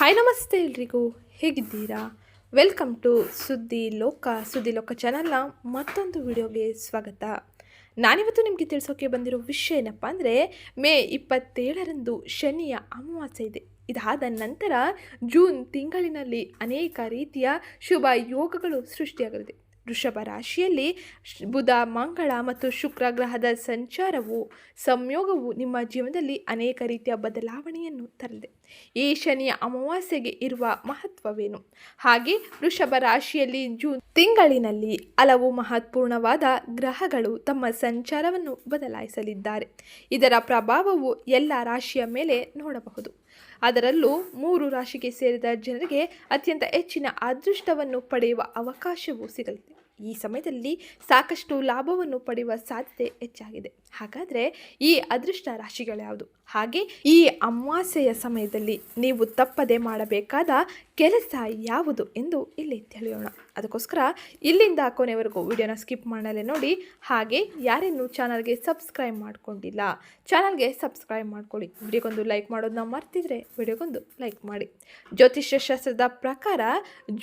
Hi ನಮಸ್ತೆ ಎಲ್ರಿಗೂ. ಹೇಗಿದ್ದೀರಾ? ವೆಲ್ಕಮ್ ಟು ಸುದ್ದಿ ಲೋಕ ಸುದ್ದಿ ಲೋಕ ಚಾನಲ್ನ ಮತ್ತೊಂದು ವಿಡಿಯೋಗೆ ಸ್ವಾಗತ. ನಾನಿವತ್ತು ನಿಮಗೆ ತಿಳಿಸೋಕೆ ಬಂದಿರೋ ವಿಷಯ ಏನಪ್ಪ ಅಂದರೆ, ಮೇ ಇಪ್ಪತ್ತೇಳರಂದು ಶನಿಯ ಅಮಾವಾಸ್ಯೆ ಇದೆ. ಇದಾದ ನಂತರ ಜೂನ್ ತಿಂಗಳಿನಲ್ಲಿ ಅನೇಕ ರೀತಿಯ ಶುಭ ಯೋಗಗಳು ಸೃಷ್ಟಿಯಾಗಲಿದೆ. ವೃಷಭ ರಾಶಿಯಲ್ಲಿ ಬುಧ, ಮಂಗಳ ಮತ್ತು ಶುಕ್ರ ಗ್ರಹದ ಸಂಚಾರವು ಸಂಯೋಗವು ನಿಮ್ಮ ಜೀವನದಲ್ಲಿ ಅನೇಕ ರೀತಿಯ ಬದಲಾವಣೆಯನ್ನು ತರಲಿದೆ. ಈ ಶನಿಯ ಅಮಾವಾಸ್ಯೆಗೆ ಇರುವ ಮಹತ್ವವೇನು? ಹಾಗೆ ವೃಷಭ ರಾಶಿಯಲ್ಲಿ ಜೂನ್ ತಿಂಗಳಿನಲ್ಲಿ ಹಲವು ಮಹತ್ವಪೂರ್ಣವಾದ ಗ್ರಹಗಳು ತಮ್ಮ ಸಂಚಾರವನ್ನು ಬದಲಾಯಿಸಲಿದ್ದಾರೆ. ಇದರ ಪ್ರಭಾವವು ಎಲ್ಲ ರಾಶಿಯ ಮೇಲೆ ನೋಡಬಹುದು. ಅದರಲ್ಲೂ ಮೂರು ರಾಶಿಗೆ ಸೇರಿದ ಜನರಿಗೆ ಅತ್ಯಂತ ಹೆಚ್ಚಿನ ಅದೃಷ್ಟವನ್ನು ಪಡೆಯುವ ಅವಕಾಶವೂ ಸಿಗಲಿದೆ. ಈ ಸಮಯದಲ್ಲಿ ಸಾಕಷ್ಟು ಲಾಭವನ್ನು ಪಡೆಯುವ ಸಾಧ್ಯತೆ ಹೆಚ್ಚಾಗಿದೆ. ಹಾಗಾದರೆ ಈ ಅದೃಷ್ಟ ರಾಶಿಗಳು ಯಾವುದು? ಹಾಗೆ ಈ ಅಮಾವಾಸ್ಯೆಯ ಸಮಯದಲ್ಲಿ ನೀವು ತಪ್ಪದೆ ಮಾಡಬೇಕಾದ ಕೆಲಸ ಯಾವುದು ಎಂದು ಇಲ್ಲಿ ತಿಳಿಯೋಣ. ಅದಕ್ಕೋಸ್ಕರ ಇಲ್ಲಿಂದ ಕೊನೆವರೆಗೂ ವಿಡಿಯೋನ ಸ್ಕಿಪ್ ಮಾಡಲೇ ನೋಡಿ. ಹಾಗೆ ಯಾರೇನು ಚಾನಲ್ಗೆ ಸಬ್ಸ್ಕ್ರೈಬ್ ಮಾಡ್ಕೊಂಡಿಲ್ಲ, ಚಾನಲ್ಗೆ ಸಬ್ಸ್ಕ್ರೈಬ್ ಮಾಡ್ಕೊಳ್ಳಿ. ವಿಡಿಯೋಗೊಂದು ಲೈಕ್ ಮಾಡೋದನ್ನ ಮರ್ತಿದ್ರೆ ವಿಡಿಯೋಗೊಂದು ಲೈಕ್ ಮಾಡಿ. ಜ್ಯೋತಿಷ್ಯ ಶಾಸ್ತ್ರದ ಪ್ರಕಾರ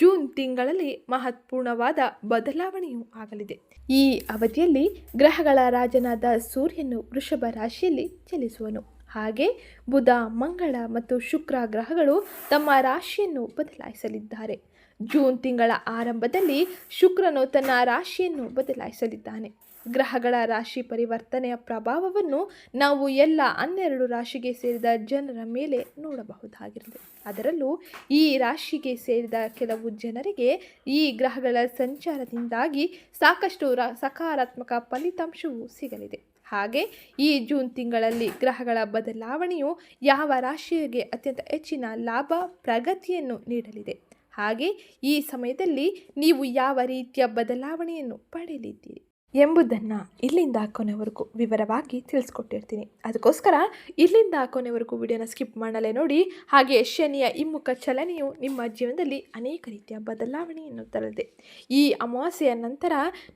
ಜೂನ್ ತಿಂಗಳಲ್ಲಿ ಮಹತ್ವಪೂರ್ಣವಾದ ಬದಲಾವಣೆಯೂ ಆಗಲಿದೆ. ಈ ಅವಧಿಯಲ್ಲಿ ಗ್ರಹಗಳ ರಾಜನಾದ ಸೂರ್ಯನು ವೃಷಭ ರಾಶಿಯಲ್ಲಿ ಚಲಿಸುವನು. ಹಾಗೆ ಬುಧ, ಮಂಗಳ ಮತ್ತು ಶುಕ್ರ ಗ್ರಹಗಳು ತಮ್ಮ ರಾಶಿಯನ್ನು ಬದಲಾಯಿಸಲಿದ್ದಾರೆ. ಜೂನ್ ತಿಂಗಳ ಆರಂಭದಲ್ಲಿ ಶುಕ್ರನು ತನ್ನ ರಾಶಿಯನ್ನು ಬದಲಾಯಿಸಲಿದ್ದಾನೆ. ಗ್ರಹಗಳ ರಾಶಿ ಪರಿವರ್ತನೆಯ ಪ್ರಭಾವವನ್ನು ನಾವು ಎಲ್ಲ ಹನ್ನೆರಡು ರಾಶಿಗೆ ಸೇರಿದ ಜನರ ಮೇಲೆ ನೋಡಬಹುದಾಗಿರುತ್ತೆ ಅದರಲ್ಲೂ ಈ ರಾಶಿಗೆ ಸೇರಿದ ಕೆಲವು ಜನರಿಗೆ ಈ ಗ್ರಹಗಳ ಸಂಚಾರದಿಂದಾಗಿ ಸಾಕಷ್ಟು ರ ಸಕಾರಾತ್ಮಕ ಫಲಿತಾಂಶವೂ ಸಿಗಲಿದೆ. ಹಾಗೆ ಈ ಜೂನ್ ತಿಂಗಳಲ್ಲಿ ಗ್ರಹಗಳ ಬದಲಾವಣೆಯು ಯಾವ ರಾಶಿಗೆ ಅತ್ಯಂತ ಹೆಚ್ಚಿನ ಲಾಭ, ಪ್ರಗತಿಯನ್ನು ನೀಡಲಿದೆ? ಹಾಗೆ ಈ ಸಮಯದಲ್ಲಿ ನೀವು ಯಾವ ರೀತಿಯ ಬದಲಾವಣೆಯನ್ನು ಪಡೆಯಲಿದ್ದೀರಿ ಎಂಬುದನ್ನು ಇಲ್ಲಿಂದ ಕೊನೆವರೆಗೂ ವಿವರವಾಗಿ ತಿಳಿಸ್ಕೊಟ್ಟಿರ್ತೀನಿ. ಅದಕ್ಕೋಸ್ಕರ ಇಲ್ಲಿಂದ ಕೊನೆವರೆಗೂ ವಿಡಿಯೋನ ಸ್ಕಿಪ್ ಮಾಡಲೇ ನೋಡಿ ಹಾಗೆ ಶನಿಯ ಹಿಮ್ಮುಖ ಚಲನೆಯು ನಿಮ್ಮ ಜೀವನದಲ್ಲಿ ಅನೇಕ ರೀತಿಯ ಬದಲಾವಣೆಯನ್ನು ತರಲಿದೆ. ಈ ಅಮಾವಾಸ್ಯೆಯ ನಂತರ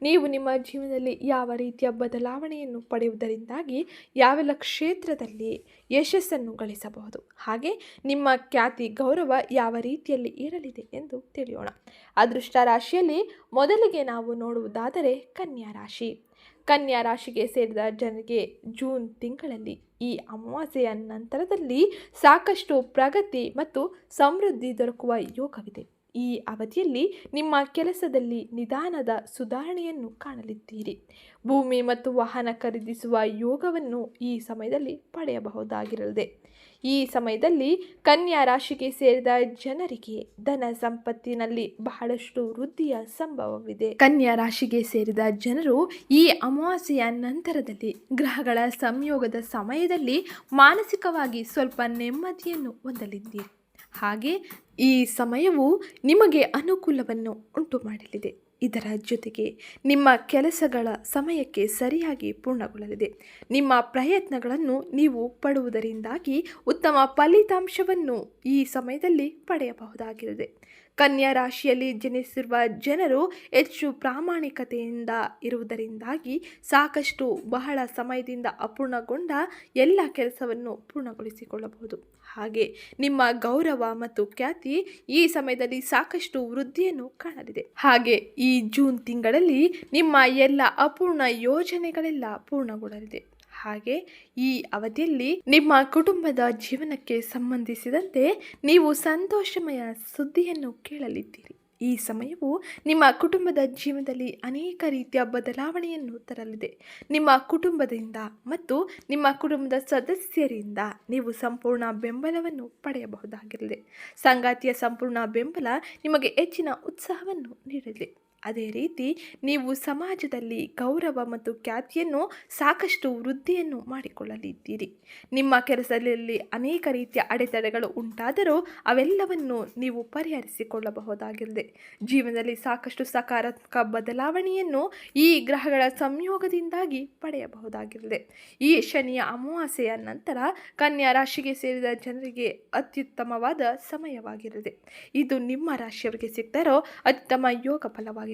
ನೀವು ನಿಮ್ಮ ಜೀವನದಲ್ಲಿ ಯಾವ ರೀತಿಯ ಬದಲಾವಣೆಯನ್ನು ಪಡೆಯುವುದರಿಂದಾಗಿ ಯಾವೆಲ್ಲ ಕ್ಷೇತ್ರದಲ್ಲಿ ಯಶಸ್ಸನ್ನು ಗಳಿಸಬಹುದು, ಹಾಗೆ ನಿಮ್ಮ ಖ್ಯಾತಿ, ಗೌರವ ಯಾವ ರೀತಿಯಲ್ಲಿ ಇರಲಿದೆ ಎಂದು ತಿಳಿಯೋಣ. ಅದೃಷ್ಟ ರಾಶಿಯಲ್ಲಿ ಮೊದಲಿಗೆ ನಾವು ನೋಡುವುದಾದರೆ ಕನ್ಯಾ ರಾಶಿ. ಕನ್ಯಾ ರಾಶಿಗೆ ಸೇರಿದ ಜನರಿಗೆ ಜೂನ್ ತಿಂಗಳಲ್ಲಿ ಈ ಅಮಾವಾಸ್ಯೆಯ ನಂತರದಲ್ಲಿ ಸಾಕಷ್ಟು ಪ್ರಗತಿ ಮತ್ತು ಸಮೃದ್ಧಿ ದೊರಕುವ ಯೋಗವಿದೆ. ಈ ಅವಧಿಯಲ್ಲಿ ನಿಮ್ಮ ಕೆಲಸದಲ್ಲಿ ನಿಧಾನದ ಸುಧಾರಣೆಯನ್ನು ಕಾಣಲಿದ್ದೀರಿ. ಭೂಮಿ ಮತ್ತು ವಾಹನ ಖರೀದಿಸುವ ಯೋಗವನ್ನು ಈ ಸಮಯದಲ್ಲಿ ಪಡೆಯಬಹುದಾಗಿರಲಿದೆ. ಈ ಸಮಯದಲ್ಲಿ ಕನ್ಯಾ ರಾಶಿಗೆ ಸೇರಿದ ಜನರಿಗೆ ಧನ ಸಂಪತ್ತಿನಲ್ಲಿ ಬಹಳಷ್ಟು ವೃದ್ಧಿಯ ಸಂಭವವಿದೆ. ಕನ್ಯಾ ರಾಶಿಗೆ ಸೇರಿದ ಜನರು ಈ ಅಮಾವಾಸ್ಯೆಯ ನಂತರದಲ್ಲಿ ಗ್ರಹಗಳ ಸಂಯೋಗದ ಸಮಯದಲ್ಲಿ ಮಾನಸಿಕವಾಗಿ ಸ್ವಲ್ಪ ನೆಮ್ಮದಿಯನ್ನು ಹೊಂದಲಿದ್ದೀರಿ. ಹಾಗೆ ಈ ಸಮಯವು ನಿಮಗೆ ಅನುಕೂಲವನ್ನು ಉಂಟು ಮಾಡಲಿದೆ ಇದರ ಜೊತೆಗೆ ನಿಮ್ಮ ಕೆಲಸಗಳ ಸಮಯಕ್ಕೆ ಸರಿಯಾಗಿ ಪೂರ್ಣಗೊಳ್ಳಲಿದೆ. ನಿಮ್ಮ ಪ್ರಯತ್ನಗಳನ್ನು ನೀವು ಪಡುವುದರಿಂದಾಗಿ ಉತ್ತಮ ಫಲಿತಾಂಶವನ್ನು ಈ ಸಮಯದಲ್ಲಿ ಪಡೆಯಬಹುದಾಗಿದೆ ಕನ್ಯಾ ರಾಶಿಯಲ್ಲಿ ಜನಿಸಿರುವ ಜನರು ಹೆಚ್ಚು ಪ್ರಾಮಾಣಿಕತೆಯಿಂದ ಇರುವುದರಿಂದಾಗಿ ಸಾಕಷ್ಟು ಬಹಳ ಸಮಯದಿಂದ ಅಪೂರ್ಣಗೊಂಡ ಎಲ್ಲ ಕೆಲಸವನ್ನು ಪೂರ್ಣಗೊಳಿಸಿಕೊಳ್ಳಬಹುದು. ಹಾಗೆ ನಿಮ್ಮ ಗೌರವ ಮತ್ತು ಖ್ಯಾತಿ ಈ ಸಮಯದಲ್ಲಿ ಸಾಕಷ್ಟು ವೃದ್ಧಿಯನ್ನು ಕಾಣಲಿದೆ. ಹಾಗೆ ಈ ಜೂನ್ ತಿಂಗಳಲ್ಲಿ ನಿಮ್ಮ ಎಲ್ಲ ಅಪೂರ್ಣ ಯೋಜನೆಗಳೆಲ್ಲ ಪೂರ್ಣಗೊಳ್ಳಲಿದೆ. ಹಾಗೆ ಈ ಅವಧಿಯಲ್ಲಿ ನಿಮ್ಮ ಕುಟುಂಬದ ಜೀವನಕ್ಕೆ ಸಂಬಂಧಿಸಿದಂತೆ ನೀವು ಸಂತೋಷಮಯ ಸುದ್ದಿಯನ್ನು ಕೇಳಲಿದ್ದೀರಿ. ಈ ಸಮಯವು ನಿಮ್ಮ ಕುಟುಂಬದ ಜೀವನದಲ್ಲಿ ಅನೇಕ ರೀತಿಯ ಬದಲಾವಣೆಯನ್ನು ತರಲಿದೆ. ನಿಮ್ಮ ಕುಟುಂಬದಿಂದ ಮತ್ತು ನಿಮ್ಮ ಕುಟುಂಬದ ಸದಸ್ಯರಿಂದ ನೀವು ಸಂಪೂರ್ಣ ಬೆಂಬಲವನ್ನು ಪಡೆಯಬಹುದಾಗಿರಲಿದೆ. ಸಂಗಾತಿಯ ಸಂಪೂರ್ಣ ಬೆಂಬಲ ನಿಮಗೆ ಹೆಚ್ಚಿನ ಉತ್ಸಾಹವನ್ನು ನೀಡಲಿದೆ. ಅದೇ ರೀತಿ ನೀವು ಸಮಾಜದಲ್ಲಿ ಗೌರವ ಮತ್ತು ಖ್ಯಾತಿಯನ್ನು ಸಾಕಷ್ಟು ವೃದ್ಧಿಯನ್ನು ಮಾಡಿಕೊಳ್ಳಲಿದ್ದೀರಿ. ನಿಮ್ಮ ಕೆಲಸದಲ್ಲಿ ಅನೇಕ ರೀತಿಯ ಅಡೆತಡೆಗಳು ಉಂಟಾದರೂ ಅವೆಲ್ಲವನ್ನು ನೀವು ಪರಿಹರಿಸಿಕೊಳ್ಳಬಹುದಾಗಿದೆ. ಜೀವನದಲ್ಲಿ ಸಾಕಷ್ಟು ಸಕಾರಾತ್ಮಕ ಬದಲಾವಣೆಯನ್ನು ಈ ಗ್ರಹಗಳ ಸಂಯೋಗದಿಂದಾಗಿ ಪಡೆಯಬಹುದಾಗಿದೆ. ಈ ಶನಿಯ ಅಮಾವಾಸ್ಯೆಯ ನಂತರ ಕನ್ಯಾ ರಾಶಿಗೆ ಸೇರಿದ ಜನರಿಗೆ ಅತ್ಯುತ್ತಮವಾದ ಸಮಯವಾಗಿರಲಿದೆ ಇದು ನಿಮ್ಮ ರಾಶಿಯವರಿಗೆ ಸಿಗ್ತಾರೋ ಅತ್ಯುತ್ತಮ ಯೋಗ ಫಲವಾಗಿ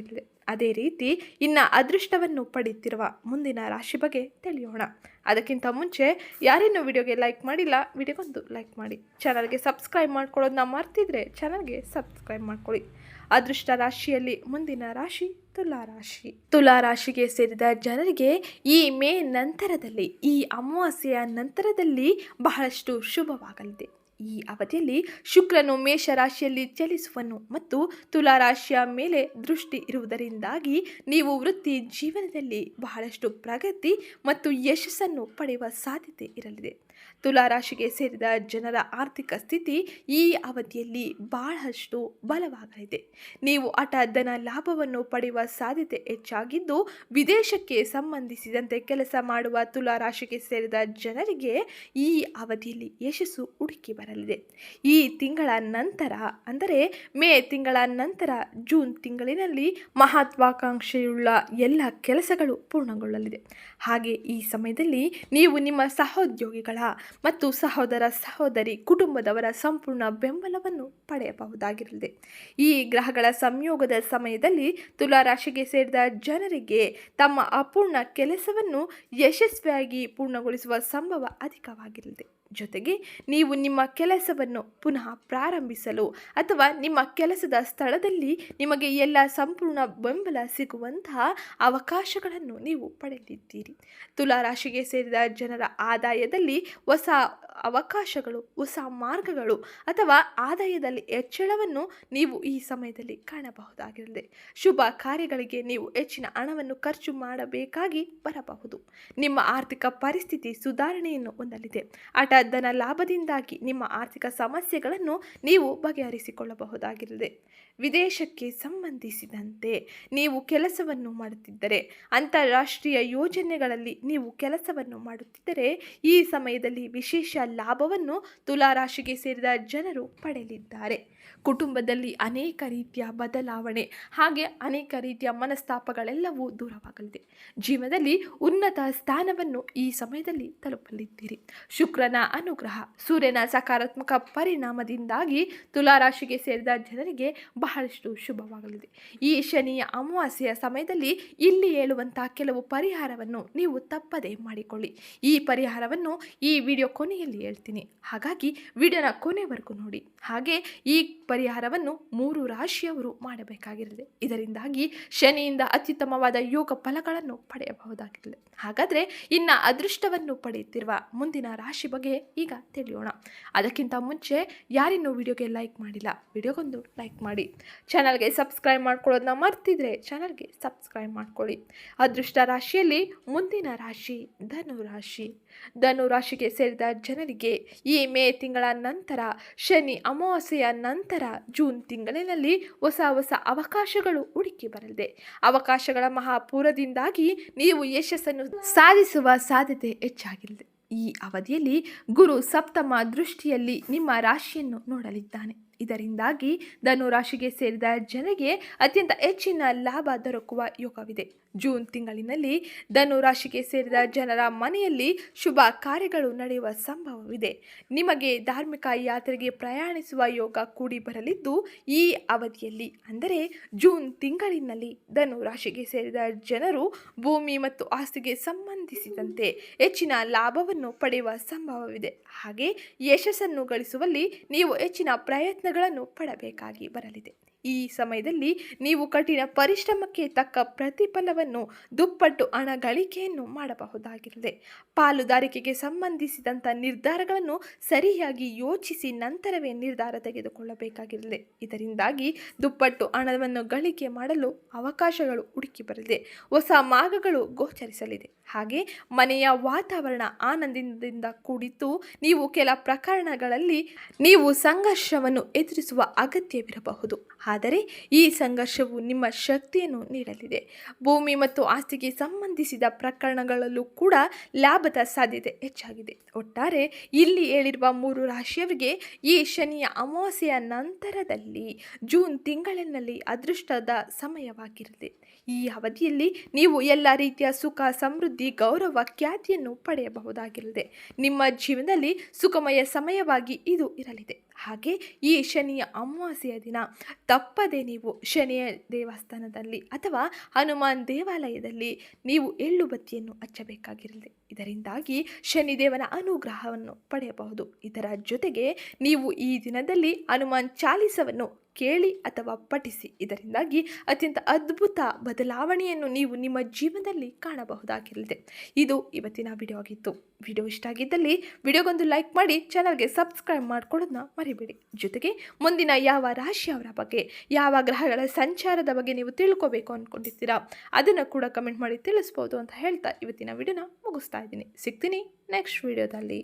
ಅದೇ ರೀತಿ ಇನ್ನು ಅದೃಷ್ಟವನ್ನು ಪಡೆಯುತ್ತಿರುವ ಮುಂದಿನ ರಾಶಿ ಬಗ್ಗೆ ತಿಳಿಯೋಣ. ಅದಕ್ಕಿಂತ ಮುಂಚೆ ಯಾರಿನ್ನೂ ವಿಡಿಯೋಗೆ ಲೈಕ್ ಮಾಡಿಲ್ಲ, ವಿಡಿಯೋಗೊಂದು ಲೈಕ್ ಮಾಡಿ. ಚಾನಲ್ಗೆ ಸಬ್ಸ್ಕ್ರೈಬ್ ಮಾಡ್ಕೊಳ್ಳೋದು ನಾವು ಮರ್ತಿದ್ರೆ ಚಾನಲ್ಗೆ ಸಬ್ಸ್ಕ್ರೈಬ್ ಮಾಡ್ಕೊಳ್ಳಿ. ಅದೃಷ್ಟ ರಾಶಿಯಲ್ಲಿ ಮುಂದಿನ ರಾಶಿ ತುಲಾ ರಾಶಿ. ತುಲಾ ರಾಶಿಗೆ ಸೇರಿದ ಜನರಿಗೆ ಈ ಮೇ ನಂತರದಲ್ಲಿ, ಈ ಅಮಾವಾಸ್ಯೆಯ ನಂತರದಲ್ಲಿ ಬಹಳಷ್ಟು ಶುಭವಾಗಲಿದೆ. ಈ ಅವಧಿಯಲ್ಲಿ ಶುಕ್ರನು ಮೇಷ ರಾಶಿಯಲ್ಲಿ ಚಲಿಸುವನು ಮತ್ತು ತುಲಾ ರಾಶಿಯ ಮೇಲೆ ದೃಷ್ಟಿ ಇರುವುದರಿಂದಾಗಿ ನೀವು ವೃತ್ತಿ ಜೀವನದಲ್ಲಿ ಬಹಳಷ್ಟು ಪ್ರಗತಿ ಮತ್ತು ಯಶಸ್ಸನ್ನು ಪಡೆಯುವ ಸಾಧ್ಯತೆ ಇರಲಿದೆ. ತುಲಾ ರಾಶಿಗೆ ಸೇರಿದ ಜನರ ಆರ್ಥಿಕ ಸ್ಥಿತಿ ಈ ಅವಧಿಯಲ್ಲಿ ಬಹಳಷ್ಟು ಬಲವಾಗಲಿದೆ. ನೀವು ಹಠ ಧನ ಲಾಭವನ್ನು ಪಡೆಯುವ ಸಾಧ್ಯತೆ ಹೆಚ್ಚಾಗಿದ್ದು, ವಿದೇಶಕ್ಕೆ ಸಂಬಂಧಿಸಿದಂತೆ ಕೆಲಸ ಮಾಡುವ ತುಲಾ ರಾಶಿಗೆ ಸೇರಿದ ಜನರಿಗೆ ಈ ಅವಧಿಯಲ್ಲಿ ಯಶಸ್ಸು ಹುಡುಕಿ ಬರಲಿದೆ. ಈ ತಿಂಗಳ ನಂತರ, ಅಂದರೆ ಮೇ ತಿಂಗಳ ನಂತರ ಜೂನ್ ತಿಂಗಳಿನಲ್ಲಿ ಮಹತ್ವಾಕಾಂಕ್ಷೆಯುಳ್ಳ ಎಲ್ಲ ಕೆಲಸಗಳು ಪೂರ್ಣಗೊಳ್ಳಲಿದೆ. ಹಾಗೆ ಈ ಸಮಯದಲ್ಲಿ ನೀವು ನಿಮ್ಮ ಸಹೋದ್ಯೋಗಿಗಳ ಮತ್ತು ಸಹೋದರ ಸಹೋದರಿ ಕುಟುಂಬದವರ ಸಂಪೂರ್ಣ ಬೆಂಬಲವನ್ನು ಪಡೆಯಬಹುದಾಗಿರಲಿದೆ. ಈ ಗ್ರಹಗಳ ಸಂಯೋಗದ ಸಮಯದಲ್ಲಿ ತುಲಾ ರಾಶಿಗೆ ಸೇರಿದ ಜನರಿಗೆ ತಮ್ಮ ಅಪೂರ್ಣ ಕೆಲಸವನ್ನು ಯಶಸ್ವಿಯಾಗಿ ಪೂರ್ಣಗೊಳಿಸುವ ಸಂಭವ ಅಧಿಕವಾಗಿರಲಿದೆ. ಜೊತೆಗೆ ನೀವು ನಿಮ್ಮ ಕೆಲಸವನ್ನು ಪುನಃ ಪ್ರಾರಂಭಿಸಲು ಅಥವಾ ನಿಮ್ಮ ಕೆಲಸದ ಸ್ಥಳದಲ್ಲಿ ನಿಮಗೆ ಎಲ್ಲ ಸಂಪೂರ್ಣ ಬೆಂಬಲ ಸಿಗುವಂತಹ ಅವಕಾಶಗಳನ್ನು ನೀವು ಪಡೆದಿದ್ದೀರಿ. ತುಲಾ ರಾಶಿಗೆ ಸೇರಿದ ಜನರ ಆದಾಯದಲ್ಲಿ ಹೊಸ ಅವಕಾಶಗಳು, ಹೊಸ ಮಾರ್ಗಗಳು ಅಥವಾ ಆದಾಯದಲ್ಲಿ ಹೆಚ್ಚಳವನ್ನು ನೀವು ಈ ಸಮಯದಲ್ಲಿ ಕಾಣಬಹುದಾಗಿರಲಿದೆ ಶುಭ ಕಾರ್ಯಗಳಿಗೆ ನೀವು ಹೆಚ್ಚಿನ ಹಣವನ್ನು ಖರ್ಚು ಮಾಡಬೇಕಾಗಿ ಬರಬಹುದು. ನಿಮ್ಮ ಆರ್ಥಿಕ ಪರಿಸ್ಥಿತಿ ಸುಧಾರಣೆಯನ್ನು ಹೊಂದಲಿದೆ. ಹಠ ಧನ ಲಾಭದಿಂದಾಗಿ ನಿಮ್ಮ ಆರ್ಥಿಕ ಸಮಸ್ಯೆಗಳನ್ನು ನೀವು ಬಗೆಹರಿಸಿಕೊಳ್ಳಬಹುದಾಗಿರಲಿದೆ ವಿದೇಶಕ್ಕೆ ಸಂಬಂಧಿಸಿದಂತೆ ನೀವು ಕೆಲಸವನ್ನು ಮಾಡುತ್ತಿದ್ದರೆ, ಅಂತಾರಾಷ್ಟ್ರೀಯ ಯೋಜನೆಗಳಲ್ಲಿ ನೀವು ಕೆಲಸವನ್ನು ಮಾಡುತ್ತಿದ್ದರೆ, ಈ ಸಮಯದಲ್ಲಿ ವಿಶೇಷ ಲಾಭವನ್ನು ತುಲಾ ರಾಶಿಗೆ ಸೇರಿದ ಜನರು ಪಡೆಯಲಿದ್ದಾರೆ. ಕುಟುಂಬದಲ್ಲಿ ಅನೇಕ ರೀತಿಯ ಬದಲಾವಣೆ ಹಾಗೆ ಅನೇಕ ರೀತಿಯ ಮನಸ್ತಾಪಗಳೆಲ್ಲವೂ ದೂರವಾಗಲಿದೆ. ಜೀವನದಲ್ಲಿ ಉನ್ನತ ಸ್ಥಾನವನ್ನು ಈ ಸಮಯದಲ್ಲಿ ತಲುಪಲಿದ್ದೀರಿ. ಶುಕ್ರನ ಅನುಗ್ರಹ ಸೂರ್ಯನ ಸಕಾರಾತ್ಮಕ ಪರಿಣಾಮದಿಂದಾಗಿ ತುಲಾ ರಾಶಿಗೆ ಸೇರಿದ ಜನರಿಗೆ ಬಹಳಷ್ಟು ಶುಭವಾಗಲಿದೆ. ಈ ಶನಿಯ ಅಮಾವಾಸ್ಯೆಯ ಸಮಯದಲ್ಲಿ ಇಲ್ಲಿ ಹೇಳುವಂತಹ ಕೆಲವು ಪರಿಹಾರವನ್ನು ನೀವು ತಪ್ಪದೇ ಮಾಡಿಕೊಳ್ಳಿ. ಈ ಪರಿಹಾರವನ್ನು ಈ ವಿಡಿಯೋ ಕೊನೆಯಲ್ಲಿ ಹೇಳ್ತೀನಿ. ಹಾಗಾಗಿ ವಿಡಿಯೋನ ಕೊನೆವರೆಗೂ ನೋಡಿ. ಹಾಗೆ ಈ ಪರಿಹಾರವನ್ನು ಮೂರು ರಾಶಿಯವರು ಮಾಡಬೇಕಾಗಿರಲಿದೆ ಇದರಿಂದಾಗಿ ಶನಿಯಿಂದ ಅತ್ಯುತ್ತಮವಾದ ಯೋಗ ಫಲಗಳನ್ನು ಪಡೆಯಬಹುದಾಗಿರಲಿ. ಹಾಗಾದರೆ ಇನ್ನು ಅದೃಷ್ಟವನ್ನು ಪಡೆಯುತ್ತಿರುವ ಮುಂದಿನ ರಾಶಿ ಬಗ್ಗೆ ಈಗ ತಿಳಿಯೋಣ. ಅದಕ್ಕಿಂತ ಮುಂಚೆ ಯಾರಿನ್ನೂ ವಿಡಿಯೋಗೆ ಲೈಕ್ ಮಾಡಿಲ್ಲ. ವಿಡಿಯೋಗೊಂದು ಲೈಕ್ ಮಾಡಿ. ಚಾನಲ್ಗೆ ಸಬ್ಸ್ಕ್ರೈಬ್ ಮಾಡ್ಕೊಳ್ಳೋದನ್ನ ಮರ್ತಿದ್ರೆ ಚಾನಲ್ಗೆ ಸಬ್ಸ್ಕ್ರೈಬ್ ಮಾಡ್ಕೊಳ್ಳಿ. ಅದೃಷ್ಟ ರಾಶಿಯಲ್ಲಿ ಮುಂದಿನ ರಾಶಿ ಧನು ರಾಶಿ. ಧನು ರಾಶಿಗೆ ಸೇರಿದ ಜನರಿಗೆ ಈ ಮೇ ತಿಂಗಳ ನಂತರ ಶನಿ ಅಮಾವಾಸ್ಯೆಯ ನಂತರ ಜೂನ್ ತಿಂಗಳಿನಲ್ಲಿ ಹೊಸ ಹೊಸ ಅವಕಾಶಗಳು ಹುಡುಕಿ ಬರಲಿದೆ. ಅವಕಾಶಗಳ ಮಹಾಪೂರದಿಂದಾಗಿ ನೀವು ಯಶಸ್ಸನ್ನು ಸಾಧಿಸುವ ಸಾಧ್ಯತೆ ಹೆಚ್ಚಾಗಿರಲಿದೆ ಈ ಅವಧಿಯಲ್ಲಿ ಗುರು ಸಪ್ತಮ ದೃಷ್ಟಿಯಲ್ಲಿ ನಿಮ್ಮ ರಾಶಿಯನ್ನು ನೋಡಲಿದ್ದಾನೆ. ಇದರಿಂದಾಗಿ ಧನು ರಾಶಿಗೆ ಸೇರಿದ ಜನರಿಗೆ ಅತ್ಯಂತ ಹೆಚ್ಚಿನ ಲಾಭ ದೊರಕುವ ಯೋಗವಿದೆ. ಜೂನ್ ತಿಂಗಳಿನಲ್ಲಿ ಧನು ರಾಶಿಗೆ ಸೇರಿದ ಜನರ ಮನೆಯಲ್ಲಿ ಶುಭ ಕಾರ್ಯಗಳು ನಡೆಯುವ ಸಂಭವವಿದೆ. ನಿಮಗೆ ಧಾರ್ಮಿಕ ಯಾತ್ರೆಗೆ ಪ್ರಯಾಣಿಸುವ ಯೋಗ ಕೂಡಿ ಬರಲಿದ್ದು, ಈ ಅವಧಿಯಲ್ಲಿ ಅಂದರೆ ಜೂನ್ ತಿಂಗಳಿನಲ್ಲಿ ಧನು ರಾಶಿಗೆ ಸೇರಿದ ಜನರು ಭೂಮಿ ಮತ್ತು ಆಸ್ತಿಗೆ ಸಂಬಂಧಿಸಿದಂತೆ ಹೆಚ್ಚಿನ ಲಾಭವನ್ನು ಪಡೆಯುವ ಸಂಭವವಿದೆ. ಹಾಗೆ ಯಶಸ್ಸನ್ನು ಗಳಿಸುವಲ್ಲಿ ನೀವು ಹೆಚ್ಚಿನ ಪ್ರಯತ್ನಗಳನ್ನು ಪಡಬೇಕಾಗಿ ಬರಲಿದೆ. ಈ ಸಮಯದಲ್ಲಿ ನೀವು ಕಠಿಣ ಪರಿಶ್ರಮಕ್ಕೆ ತಕ್ಕ ಪ್ರತಿಫಲವನ್ನು, ದುಪ್ಪಟ್ಟು ಹಣ ಗಳಿಕೆಯನ್ನು ಮಾಡಬಹುದಾಗಿರಲಿದೆ. ಪಾಲುದಾರಿಕೆಗೆ ಸಂಬಂಧಿಸಿದಂಥ ನಿರ್ಧಾರಗಳನ್ನು ಸರಿಯಾಗಿ ಯೋಚಿಸಿ ನಂತರವೇ ನಿರ್ಧಾರ ತೆಗೆದುಕೊಳ್ಳಬೇಕಾಗಿರಲಿದೆ. ಇದರಿಂದಾಗಿ ದುಪ್ಪಟ್ಟು ಹಣವನ್ನು ಗಳಿಕೆ ಮಾಡಲು ಅವಕಾಶಗಳು ಹುಡುಕಿ ಬರಲಿದೆ. ಹೊಸ ಮಾರ್ಗಗಳು ಗೋಚರಿಸಲಿದೆ. ಹಾಗೆ ಮನೆಯ ವಾತಾವರಣ ಆನಂದದಿಂದ ಕೂಡಿತು ನೀವು ಕೆಲ ಪ್ರಕರಣಗಳಲ್ಲಿ ನೀವು ಸಂಘರ್ಷವನ್ನು ಎದುರಿಸುವ ಅಗತ್ಯವಿರಬಹುದು. ಆದರೆ ಈ ಸಂಘರ್ಷವು ನಿಮ್ಮ ಶಕ್ತಿಯನ್ನು ನೀಡಲಿದೆ. ಭೂಮಿ ಮತ್ತು ಆಸ್ತಿಗೆ ಸಂಬಂಧಿಸಿದ ಪ್ರಕರಣಗಳಲ್ಲೂ ಕೂಡ ಲಾಭದ ಸಾಧ್ಯತೆ ಹೆಚ್ಚಾಗಿದೆ. ಒಟ್ಟಾರೆ ಇಲ್ಲಿ ಹೇಳಿರುವ ಮೂರು ರಾಶಿಯವರಿಗೆ ಈ ಶನಿಯ ಅಮಾವಾಸ್ಯೆಯ ನಂತರದಲ್ಲಿ ಜೂನ್ ತಿಂಗಳಿನಲ್ಲಿ ಅದೃಷ್ಟದ ಸಮಯವಾಗಿರಲಿದೆ ಈ ಅವಧಿಯಲ್ಲಿ ನೀವು ಎಲ್ಲ ರೀತಿಯ ಸುಖ, ಸಮೃದ್ಧಿ ಗೌರವ, ಖ್ಯಾತಿಯನ್ನು ಪಡೆಯಬಹುದಾಗಿರಲಿದೆ. ನಿಮ್ಮ ಜೀವನದಲ್ಲಿ ಸುಖಮಯ ಸಮಯವಾಗಿ ಇದು ಇರಲಿದೆ. ಹಾಗೆ ಈ ಶನಿಯ ಅಮಾವಾಸ್ಯೆಯ ದಿನ, ತಪ್ಪದೆ ನೀವು ಶನಿಯ ದೇವಸ್ಥಾನದಲ್ಲಿ ಅಥವಾ ಹನುಮಾನ್ ದೇವಾಲಯದಲ್ಲಿ ನೀವು ಎಳ್ಳು ಬತ್ತಿಯನ್ನು ಹಚ್ಚಬೇಕಾಗಿರಲಿದೆ. ಇದರಿಂದಾಗಿ ಶನಿದೇವನ ಅನುಗ್ರಹವನ್ನು ಪಡೆಯಬಹುದು. ಇದರ ಜೊತೆಗೆ ನೀವು ಈ ದಿನದಲ್ಲಿ ಹನುಮಾನ್ ಚಾಲಿಸವನ್ನು ಕೇಳಿ ಅಥವಾ ಪಠಿಸಿ. ಇದರಿಂದಾಗಿ ಅತ್ಯಂತ ಅದ್ಭುತ ಬದಲಾವಣೆಯನ್ನು ನೀವು ನಿಮ್ಮ ಜೀವನದಲ್ಲಿ ಕಾಣಬಹುದಾಗಿರಲಿದೆ. ಇದು ಇವತ್ತಿನ ವಿಡಿಯೋ ಆಗಿತ್ತು. ವಿಡಿಯೋ ಇಷ್ಟ ಆಗಿದ್ದಲ್ಲಿ ವಿಡಿಯೋಗೊಂದು ಲೈಕ್ ಮಾಡಿ ಚಾನಲ್ಗೆ ಸಬ್ಸ್ಕ್ರೈಬ್ ಮಾಡ್ಕೊಳ್ಳೋದನ್ನ ಮರಿಬೇಡಿ. ಜೊತೆಗೆ ಮುಂದಿನ ಯಾವ ರಾಶಿಯವರ ಬಗ್ಗೆ, ಯಾವ ಗ್ರಹಗಳ ಸಂಚಾರದ ಬಗ್ಗೆ ನೀವು ತಿಳ್ಕೊಬೇಕು ಅಂದ್ಕೊಂಡಿರ್ತೀರಾ ಅದನ್ನು ಕೂಡ ಕಮೆಂಟ್ ಮಾಡಿ ತಿಳಿಸ್ಬೋದು ಅಂತ ಹೇಳ್ತಾ ಇವತ್ತಿನ ವಿಡಿಯೋನ ಮುಗಿಸ್ತಾ ಇದ್ದೀನಿ. ಸಿಗ್ತೀನಿ ನೆಕ್ಸ್ಟ್ ವಿಡಿಯೋದಲ್ಲಿ